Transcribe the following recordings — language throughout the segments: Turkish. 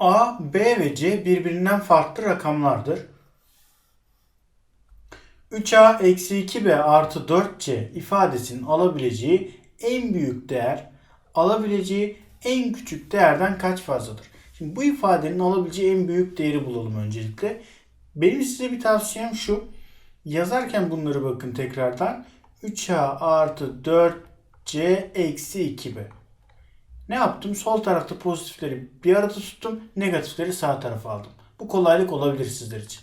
A, B ve C birbirinden farklı rakamlardır. 3A eksi 2B artı 4C ifadesinin alabileceği en büyük değer alabileceği en küçük değerden kaç fazladır? Şimdi bu ifadenin alabileceği en büyük değeri bulalım öncelikle. Benim size bir tavsiyem şu. Yazarken bunları bakın tekrardan. 3A artı 4C eksi 2B. Ne yaptım? Sol tarafta pozitifleri bir arada tuttum. Negatifleri sağ tarafa aldım. Bu kolaylık olabilir sizler için.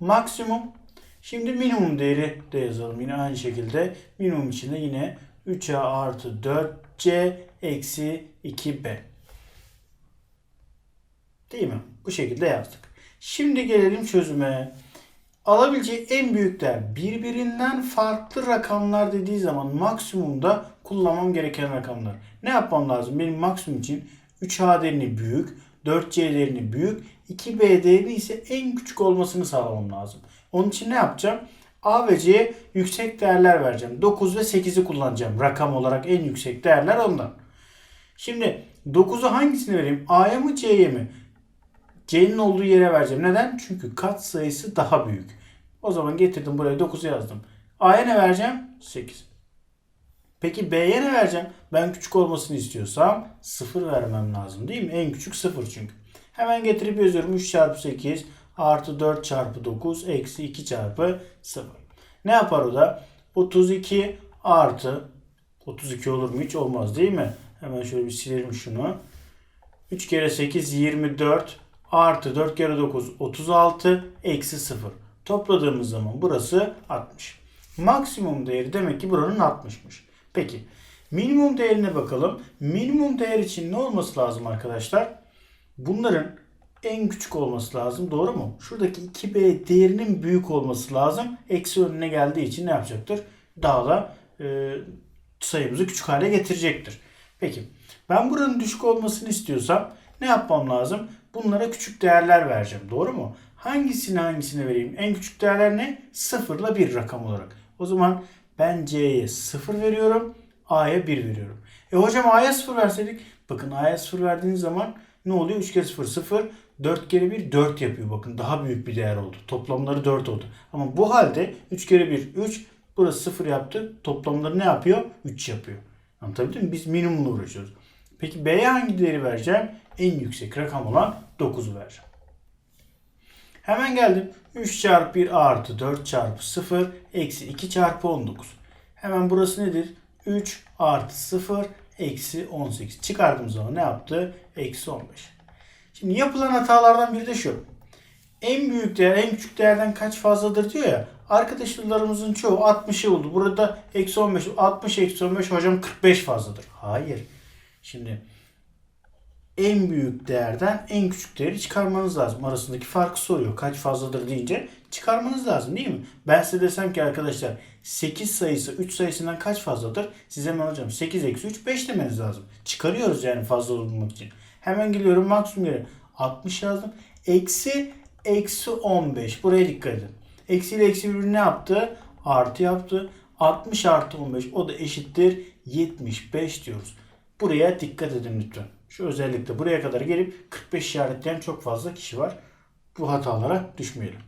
Maksimum. Şimdi minimum değeri de yazalım. Yine aynı şekilde minimum için de yine 3A artı 4C eksi 2B. Değil mi? Bu şekilde yazdık. Şimdi gelelim çözüme. Alabileceği en büyük değer birbirinden farklı rakamlar dediği zaman maksimumda kullanmam gereken rakamlar. Ne yapmam lazım? Benim maksimum için 3A değerini büyük, 4C değerini büyük, 2B değerini ise en küçük olmasını sağlamam lazım. Onun için ne yapacağım? A ve C'ye yüksek değerler vereceğim. 9 ve 8'i kullanacağım. Rakam olarak en yüksek değerler ondan. Şimdi 9'u hangisine vereyim? A'ya mı C'ye mi? C'nin olduğu yere vereceğim. Neden? Çünkü kat sayısı daha büyük. O zaman getirdim buraya 9'u yazdım. A'ya ne vereceğim? 8. Peki B'ye ne vereceğim? Ben küçük olmasını istiyorsam 0 vermem lazım değil mi? En küçük 0 çünkü. Hemen getirip yazıyorum. 3 çarpı 8 artı 4 çarpı 9 eksi 2 çarpı 0. Ne yapar o da? 32 artı 32 olur mu? Hiç olmaz değil mi? Hemen şöyle bir silelim şunu. 3 kere 8 24 artı 4 kere 9 36 eksi 0. Topladığımız zaman burası 60. Maksimum değeri demek ki buranın 60'mış. Peki minimum değerine bakalım. Minimum değer için ne olması lazım arkadaşlar? Bunların en küçük olması lazım. Doğru mu? Şuradaki 2b değerinin büyük olması lazım. Eksi önüne geldiği için ne yapacaktır? Daha da e, sayımızı küçük hale getirecektir. Peki ben buranın düşük olmasını istiyorsam ne yapmam lazım? Bunlara küçük değerler vereceğim. Doğru mu? Hangisini hangisine vereyim? En küçük değerler ne? 0 ile 1 rakam olarak. O zaman ben C'ye 0 veriyorum. A'ya 1 veriyorum. E hocam A'ya 0 verseydik. Bakın A'ya 0 verdiğiniz zaman ne oluyor? 3 kere 0 0. 4 kere 1 4 yapıyor. Bakın daha büyük bir değer oldu. Toplamları 4 oldu. Ama bu halde 3 kere 1 3. Burası 0 yaptı. Toplamları ne yapıyor? 3 yapıyor. Anlatabildim mi? Biz minimumla uğraşıyoruz. Peki B'ye hangi değeri vereceğim? En yüksek rakam olan 9'u vereceğim. Hemen geldim. 3 çarpı 1 artı 4 çarpı 0 eksi 2 çarpı 19. Hemen burası nedir? 3 artı 0 eksi 18. Çıkardığım zaman ne yaptı? Eksi 15. Şimdi yapılan hatalardan biri de şu. En büyük değer en küçük değerden kaç fazladır diyor ya. Arkadaşlarımızın çoğu 60'ı oldu. Burada eksi 15. 60 eksi 15 hocam 45 fazladır. Hayır. Şimdi en büyük değerden en küçük değeri çıkarmanız lazım. Arasındaki farkı soruyor. Kaç fazladır deyince çıkarmanız lazım değil mi? Ben size desem ki arkadaşlar 8 sayısı 3 sayısından kaç fazladır? Size hemen hocam 8 eksi 3 5 demeniz lazım. Çıkarıyoruz yani fazla olmak için. Hemen geliyorum maksimum yere. 60 yazdım. Eksi eksi 15. Buraya dikkat edin. Eksi ile eksi birbirine ne yaptı? Artı yaptı. 60 artı 15 o da eşittir 75 diyoruz. Buraya dikkat edin lütfen. Şu özellikle buraya kadar gelip 45 işaretleyen çok fazla kişi var. Bu hatalara düşmeyelim.